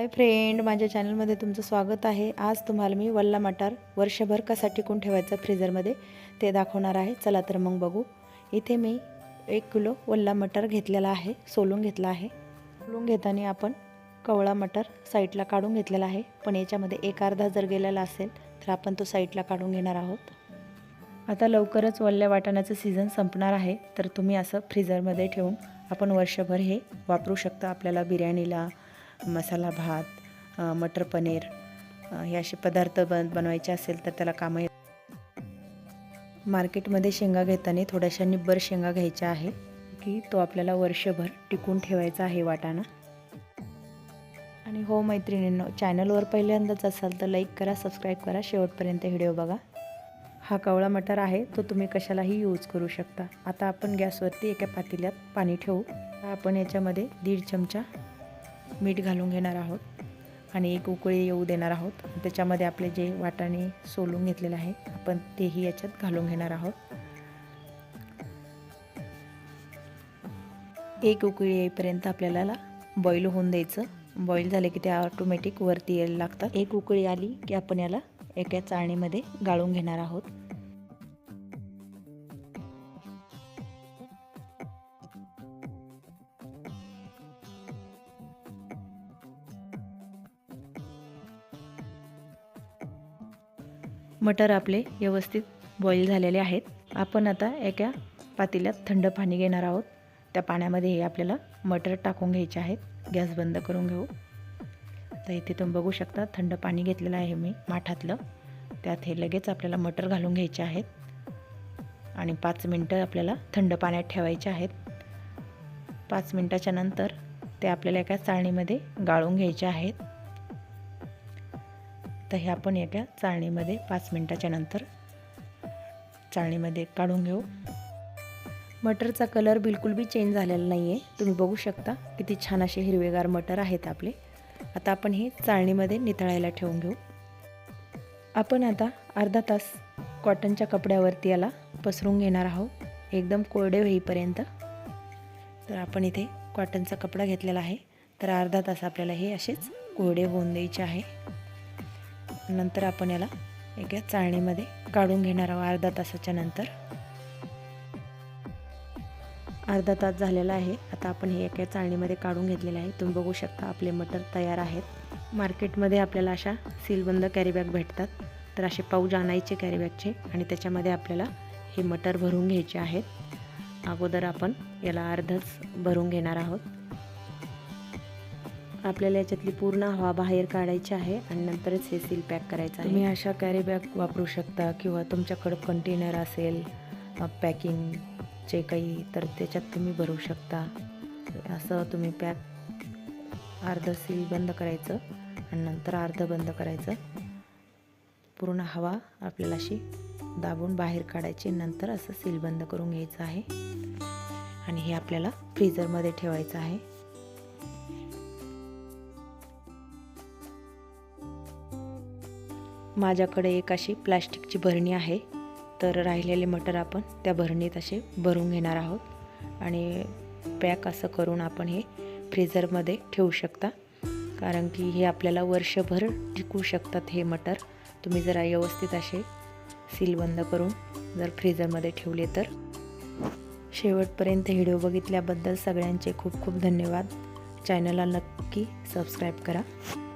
Hi friend माझ्या चॅनलमध्ये तुमचं स्वागत आहे. आज तुम्हाला मी वल्ला मटार वर्षभर कसा टिकून ठेवायचा फ्रीझरमध्ये ते दाखवणार आहे. चला तर मग बघू. इथे मी एक किलो वल्ला मटार घेतलेला आहे सोलून घेतला आहे. सोलून घेताना आपण कवळा मटार साईडला काढून घेतलेला आहे. पण याच्यामध्ये एक अर्धा जर गेलेला असेल तर आपण तो साईडला काढून घेणार आहोत. आता लवकरच वल्ल्या वाटाण्याचं सीझन संपणार आहे. तर तुम्ही असं फ्रीझरमध्ये ठेवून आपण वर्षभर हे वापरू शकता आपल्याला बिर्याणीला मसाला भात मटर पनीर हे असे पदार्थ बन बनवायचे असेल तर त्याला कामं येत मार्केटमध्ये शेंगा घेताना थोड्याशा निब्बर शेंगा घ्यायच्या आहे की तो आपल्याला वर्षभर टिकून ठेवायचा आहे वाटाणा. आणि हो मैत्रिणींनो चॅनलवर पहिल्यांदाच असाल तर लाईक करा सबस्क्राईब करा शेवटपर्यंत व्हिडिओ बघा. हा कवळा मटार आहे तो तुम्ही कशालाही यूज करू शकता. आता आपण गॅसवरती एका पातेल्यात पाणी ठेवू. आपण याच्यामध्ये दीड चमचा मीठ घालून घेणार आहोत आणि एक उकळी येऊ देणार आहोत. त्याच्यामध्ये आपले जे वाटाणे सोलून घेतलेलं आहे आपण तेही याच्यात घालून घेणार आहोत. एक उकळी येईपर्यंत आपल्याला बॉईल होऊन द्यायचं. बॉईल झाले की ते ऑटोमॅटिक वरती यायला लागतात. एक उकळी आली की आपण याला एका चाळणीमध्ये गाळून घेणार आहोत. मटर आपले व्यवस्थित बॉईल झालेले आहेत. आपण आता एका पातेल्यात थंड पाणी घेणार आहोत. त्या पाण्यामध्ये हे आपल्याला मटर टाकून घ्यायचे आहेत. गॅस बंद करून घेऊ. तर इथे तुम्ही बघू शकता थंड पाणी घेतलेलं आहे मी माठातलं. त्यात हे लगेच आपल्याला मटर घालून घ्यायचे आहेत. आणि पाच मिनटं आपल्याला थंड पाण्यात ठेवायचे आहेत. पाच मिनटाच्या नंतर ते आपल्याला एका चाळणीमध्ये गाळून घ्यायचे आहेत. तर हे आपण एका चाळणीमध्ये पाच मिनटाच्या नंतर चाळणीमध्ये काढून घेऊ. मटरचा कलर बिलकुल बी चेंज झालेला नाही आहे तुम्ही बघू शकता किती छान असे हिरवेगार मटर आहेत आपले. आता आपण हे चाळणीमध्ये नितळायला ठेवून घेऊ. आपण आता अर्धा तास कॉटनच्या कपड्यावरती याला पसरून घेणार आहोत. एकदम कोरडे होईपर्यंत. तर आपण इथे कॉटनचा कपडा घेतलेला आहे. तर अर्धा तास आपल्याला हे असेच कोरडे होऊन द्यायचे आहे. नंतर आपण याला एका चाळणीमध्ये काढून घेणार आहोत अर्धा तासाच्या नंतर. अर्धा तास झालेला आहे. आता आपण हे एका चाळणीमध्ये काढून घेतलेले आहे. तुम्ही बघू शकता आपले मटर तयार आहेत. मार्केटमध्ये आपल्याला अशा सीलबंद कॅरीबॅग भेटतात. तर असे पाऊज आणायचे कॅरीबॅगचे आणि त्याच्यामध्ये आपल्याला हे मटर भरून घ्यायचे आहेत. अगोदर आपण याला अर्धच भरून घेणार आहोत. आपल्याला याच्यातली पूर्ण हवा बाहेर काढायची आहे आणि नंतरच हे सील पॅक करायचं आहे. तुम्ही अशा कॅरी बॅग वापरू शकता किंवा तुमच्याकडं कंटेनर असेल पॅकिंगचे काही तर त्याच्यात तुम्ही भरू शकता. असं तुम्ही पॅक अर्धं सील बंद करायचं आणि नंतर अर्धं बंद करायचं. पूर्ण हवा आपल्याला अशी दाबून बाहेर काढायची नंतर असं सील बंद करून घ्यायचं आहे. आणि हे आपल्याला फ्रीजरमध्ये ठेवायचं आहे. माझ्याकडे एक अशी प्लॅस्टिकची भरणी आहे. तर राहिलेले मटर आपण त्या भरणीत असे भरून घेणार आहोत. आणि पॅक असं करून आपण हे फ्रीझरमध्ये ठेवू शकता. कारण की हे आपल्याला वर्षभर टिकू शकतात हे मटर. तुम्ही जरा व्यवस्थित असे सील बंद करून जर फ्रीझरमध्ये ठेवले तर. शेवटपर्यंत व्हिडिओ बघितल्याबद्दल सगळ्यांचे खूप खूप धन्यवाद. चॅनलला नक्की सबस्क्राईब करा.